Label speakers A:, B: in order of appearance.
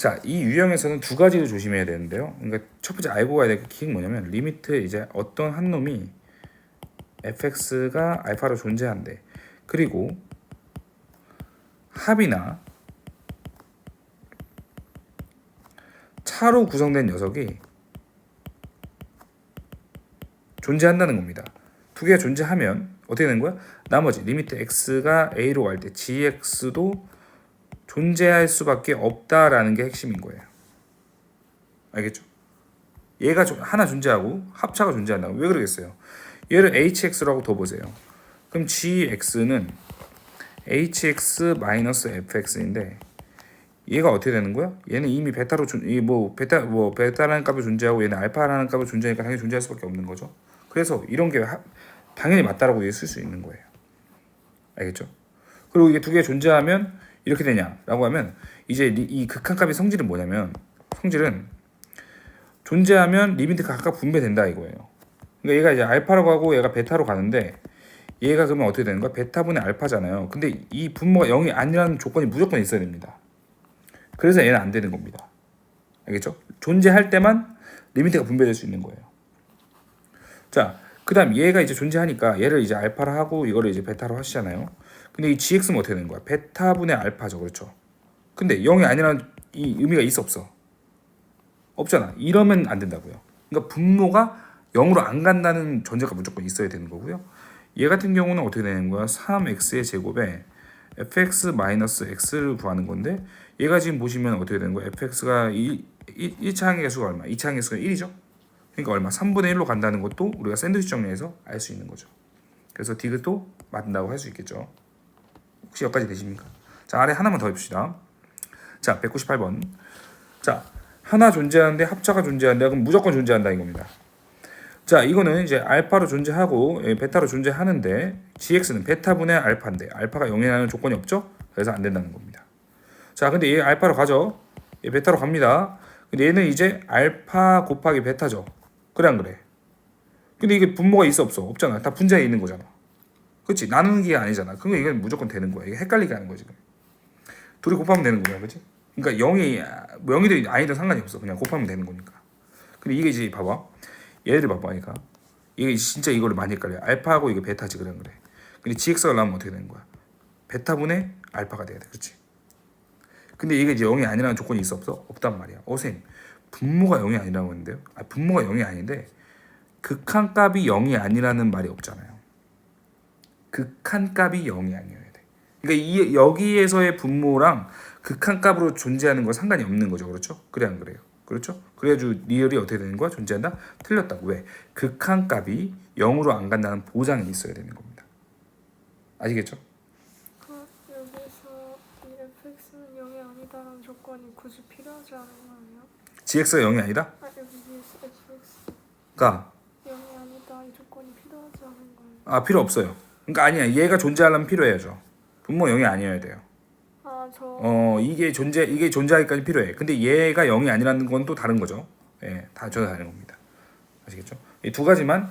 A: 자, 이 유형에서는 두 가지를 조심해야 되는데요. 그러니까 첫 번째 알고 가야 될 게 뭐냐면 리미트 이제 어떤 한 놈이 fx가 알파로 존재한대. 그리고 합이나 차로 구성된 녀석이 존재한다는 겁니다. 두 개가 존재하면 어떻게 되는 거야? 나머지 리미트 x가 a로 갈 때 gx도 존재할 수밖에 없다라는 게 핵심인 거예요. 알겠죠? 얘가 조- 하나 존재하고 합차가 존재한다고 왜 그러겠어요? 얘를 hx라고 둬보세요. 그럼 gx는 hx-fx인데 얘가 어떻게 되는 거야? 얘는 이미 베타로 이뭐 베타 뭐 베타라는 값이 존재하고 얘는 알파라는 값이 존재하니까 당연히 존재할 수밖에 없는 거죠. 그래서 이런 게 하- 당연히 맞다라고 쓸수 있는 거예요. 알겠죠? 그리고 이게 두 개 존재하면 이렇게 되냐라고 하면 이제 리- 이 극한값의 성질은 뭐냐면 성질은 존재하면 리미트가 각각 분배된다 이거예요. 그러니까 얘가 이제 알파라고 하고 얘가 베타로 가는데 얘가 그러면 어떻게 되는 거야? 베타분의 알파잖아요. 근데 이 분모가 0이 아니라는 조건이 무조건 있어야 됩니다. 그래서 얘는 안 되는 겁니다. 알겠죠? 존재할 때만 리미트가 분배될 수 있는 거예요. 자, 그 다음 얘가 이제 존재하니까 얘를 이제 알파로 하고 이거를 이제 베타로 하시잖아요. 근데 이 gx는 어떻게 되는 거야? 베타분의 알파죠, 그렇죠? 근데 0이 아니라는 이 의미가 있어 없어? 없잖아. 이러면 안 된다고요. 그러니까 분모가 0으로 안 간다는 전제가 무조건 있어야 되는 거고요. 얘 같은 경우는 어떻게 되는 거야? 3x의 제곱에 fx-x를 구하는 건데 얘가 지금 보시면 어떻게 되는 거야? fx가 1, 1, 차 항의 개수가 얼마? 2차 항의 개수가 1이죠? 그러니까 얼마? 3분의 1로 간다는 것도 우리가 샌드위치 정리해서 알 수 있는 거죠. 그래서 디귿도 맞는다고 할 수 있겠죠. 혹시 여기까지 되십니까? 자 아래 하나만 더 해봅시다. 자 198번. 자 하나 존재하는데 합차가 존재한다. 그럼 무조건 존재한다 이겁니다. 자 이거는 이제 알파로 존재하고 예, 베타로 존재하는데 gx는 베타분의 알파인데 알파가 0이라는 조건이 없죠? 그래서 안 된다는 겁니다. 자 근데 얘 알파로 가죠? 얘 베타로 갑니다. 근데 얘는 이제 알파 곱하기 베타죠. 그래 안 그래? 근데 이게 분모가 있어 없어? 없잖아. 다 분자에 있는 거잖아. 그렇지? 나누는 게 아니잖아. 그러면 이건 무조건 되는 거야. 이게 헷갈리게 하는 거지. 둘이 곱하면 되는 거야, 그렇지? 그러니까 0이 0이든 아니든 상관이 없어. 그냥 곱하면 되는 거니까. 근데 이게 이제 봐봐. 얘를 봐봐, 그러니까 이게 진짜 이거를 많이 헷갈려. 알파하고 이게 베타지 그래 그래. 근데 gx가 나오면 어떻게 되는 거야? 베타분의 알파가 돼야 돼, 그렇지? 근데 이게 이제 0이 아니라는 조건이 있어 없어? 없단 말이야. 어, 쌤, 분모가 0이 아니라고 했는데요? 아, 분모가 0이 아닌데 극한값이 0이 아니라는 말이 없잖아요. 극한값이 0이 아니어야 돼. 그러니까 이 여기에서의 분모랑 극한값으로 존재하는 건 상관이 없는 거죠. 그렇죠? 그래 안 그래요? 그렇죠? 그래가지고 리얼이 어떻게 되는 거야? 존재한다? 틀렸다고. 왜? 극한값이 0으로 안 간다는 보장이 있어야 되는 겁니다. 아시겠죠?
B: 그 여기서 이 fx는 0이 아니다라는 조건이 굳이 필요하지 않은 거 아니에요?
A: gx가 0이 아니다?
B: 아 여기 fx
A: 그러니까
B: 0이 아니다 이 조건이 필요하지 않은 거예요.
A: 아 필요 없어요. 그러니까 아니야. 얘가 존재하려면 필요해야죠. 분모 0이 아니어야 돼요.
B: 아 저
A: 어 이게 존재 이게 존재하기까지 필요해. 근데 얘가 0이 아니라는 건 또 다른 거죠. 예, 다 전혀 다른 겁니다. 아시겠죠? 이 두 가지만